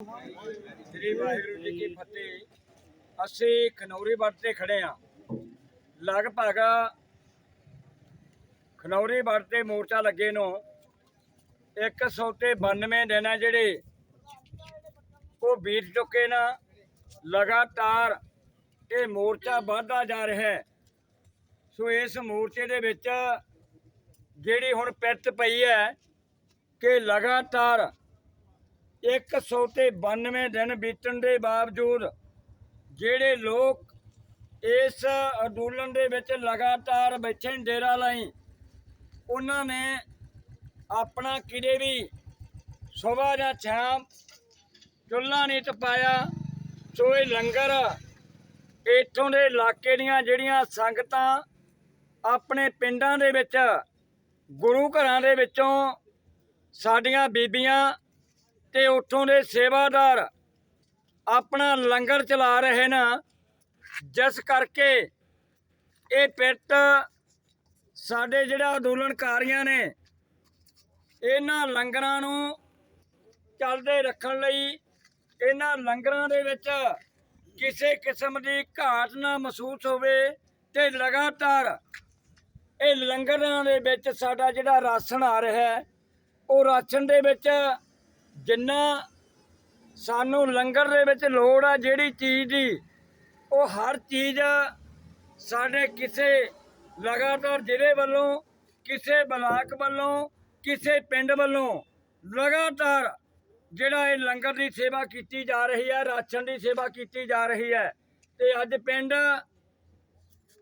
ਸ੍ਰੀ ਵਾਹਿਗੁਰੂ ਜੀ ਕੀ ਫਤਿਹ। ਅਸੀਂ ਖਨੌਰੀ ਬੱਟ ਤੇ ਖੜੇ ਆ ਲਗਭਗ ਖਨੌਰੀ ਬੱਟ ਤੇ ਮੋਰਚਾ ਲੱਗੇ ਨੂੰ 100 ਤੇ 92 ਦਿਨ ਆ ਜਿਹੜੇ ਉਹ ਬੀਤ ਚੁੱਕੇ ਨਾ। ਲਗਾਤਾਰ ਇਹ ਮੋਰਚਾ ਵਧਦਾ ਜਾ ਰਿਹਾ ਹੈ। ਸੋ ਇਸ ਮੋਰਚੇ ਦੇ ਵਿੱਚ ਜਿਹੜੀ ਹੁਣ ਪਿੱਤ ਪਈ ਹੈ ਕਿ ਲਗਾਤਾਰ 100 ਤੇ 92 ਦਿਨ ਬੀਤਣ ਦੇ ਬਾਵਜੂਦ ਜਿਹੜੇ ਲੋਕ ਇਸ ਅੰਦੋਲਨ ਦੇ ਵਿੱਚ ਲਗਾਤਾਰ ਬੈਠੇ ਨੇ ਡੇਰਾ ਲਾਈ ਉਹਨਾਂ ਨੇ ਆਪਣਾ ਕਿਤੇ ਵੀ ਸਵੇਰ ਜਾਂ ਸ਼ਾਮ ਚੁੱਲ੍ਹਾ ਨਹੀਂ ਟਪਾਇਆ। ਸੋ ਇਹ ਲੰਗਰ ਇੱਥੋਂ ਦੇ ਇਲਾਕੇ ਦੀਆਂ ਜਿਹੜੀਆਂ ਸੰਗਤਾਂ ਆਪਣੇ ਪਿੰਡਾਂ ਦੇ ਵਿੱਚ, ਗੁਰੂ ਘਰਾਂ ਦੇ ਵਿੱਚੋਂ ਸਾਡੀਆਂ ਬੀਬੀਆਂ ਤੇ ਉੱਥੋਂ ਦੇ ਸੇਵਾਦਾਰ ਆਪਣਾ ਲੰਗਰ ਚਲਾ ਰਹੇ ਨੇ। ਜਿਸ ਕਰਕੇ ਇਹ ਪਿੱਟ ਸਾਡੇ ਜਿਹੜਾ ਅੰਦੋਲਨਕਾਰੀਆਂ ਨੇ, ਇਹਨਾਂ ਲੰਗਰਾਂ ਨੂੰ ਚੱਲਦੇ ਰੱਖਣ ਲਈ, ਇਹਨਾਂ ਲੰਗਰਾਂ ਦੇ ਵਿੱਚ ਕਿਸੇ ਕਿਸਮ ਦੀ ਘਾਟ ਨਾ ਮਹਿਸੂਸ ਹੋਵੇ ਤੇ ਲਗਾਤਾਰ ਇਹ ਲੰਗਰਾਂ ਦੇ ਵਿੱਚ ਸਾਡਾ ਜਿਹੜਾ ਰਾਸ਼ਨ ਆ ਰਿਹਾ ਹੈ, ਉਹ ਰਾਸ਼ਨ ਦੇ ਵਿੱਚ ਜਿੰਨਾ ਸਾਨੂੰ ਲੰਗਰ ਦੇ ਵਿੱਚ ਲੋੜ ਆ ਜਿਹੜੀ ਚੀਜ਼ ਦੀ ਉਹ ਹਰ ਚੀਜ਼ ਸਾਡੇ ਕਿਸੇ ਲਗਾਤਾਰ ਜ਼ਿਲ੍ਹੇ ਵੱਲੋਂ ਕਿਸੇ ਬਲਾਕ ਵੱਲੋਂ ਕਿਸੇ ਪਿੰਡ ਵੱਲੋਂ ਲਗਾਤਾਰ ਜਿਹੜਾ ਇਹ ਲੰਗਰ ਦੀ ਸੇਵਾ ਕੀਤੀ ਜਾ ਰਹੀ ਹੈ ਰਾਸ਼ਨ ਦੀ ਸੇਵਾ ਕੀਤੀ ਜਾ ਰਹੀ ਹੈ। ਤੇ ਅੱਜ ਪਿੰਡ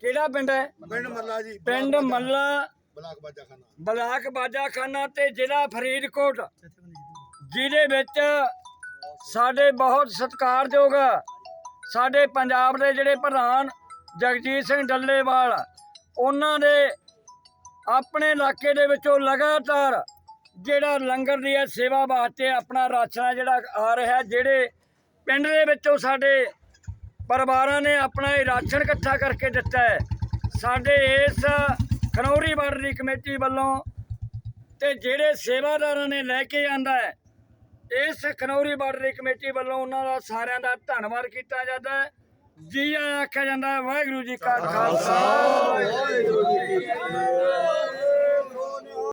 ਕਿਹੜਾ ਪਿੰਡ ਹੈ? ਪਿੰਡ ਮੱਲਾ ਜੀ ਪਿੰਡ ਮੱਲਾ ਬਲਾਕ ਬਾਜਾ ਖਾਨਾ ਬਲਾਕ ਬਾਜਾਖਾਨਾ ਤੇ ਜ਼ਿਲ੍ਹਾ ਫਰੀਦਕੋਟ। ਜਿਹਦੇ ਵਿੱਚ ਸਾਡੇ ਬਹੁਤ ਸਤਿਕਾਰਯੋਗ ਸਾਡੇ ਪੰਜਾਬ ਦੇ ਜਿਹੜੇ ਪ੍ਰਧਾਨ ਜਗਜੀਤ ਸਿੰਘ ਡੱਲੇਵਾਲ, ਉਹਨਾਂ ਦੇ ਆਪਣੇ ਇਲਾਕੇ ਦੇ ਵਿੱਚੋਂ ਲਗਾਤਾਰ ਜਿਹੜਾ ਲੰਗਰ ਦੀ ਹੈ ਸੇਵਾ ਵਾਸਤੇ ਆਪਣਾ ਰਾਸ਼ਨ ਹੈ ਜਿਹੜਾ ਆ ਰਿਹਾ ਜਿਹੜੇ ਪਿੰਡ ਦੇ ਵਿੱਚੋਂ ਸਾਡੇ ਪਰਿਵਾਰਾਂ ਨੇ ਆਪਣਾ ਇਹ ਰਾਸ਼ਨ ਇਕੱਠਾ ਕਰਕੇ ਦਿੱਤਾ ਹੈ, ਸਾਡੇ ਇਸ ਖਨੌਰੀ ਬਾਰਡਰ ਦੀ ਕਮੇਟੀ ਵੱਲੋਂ ਤੇ ਜਿਹੜੇ ਸੇਵਾਦਾਰਾਂ ਨੇ ਲੈ ਕੇ ਆਂਦਾ ਹੈ ਇਸ ਖਨੌਰੀ ਬਾਰਡਰ ਕਮੇਟੀ ਵੱਲੋਂ ਉਹਨਾਂ ਦਾ ਸਾਰਿਆਂ ਦਾ ਧੰਨਵਾਦ ਕੀਤਾ ਜਾਂਦਾ ਹੈ। ਜੀ ਆਖਿਆ ਜਾਂਦਾ ਹੈ, ਵਾਹਿਗੁਰੂ ਜੀ ਕਾ ਖਾਲਸਾ। ਵਾਹਿਗੁਰੂ ਜੀ ਕੀ ਫਤਿਹ।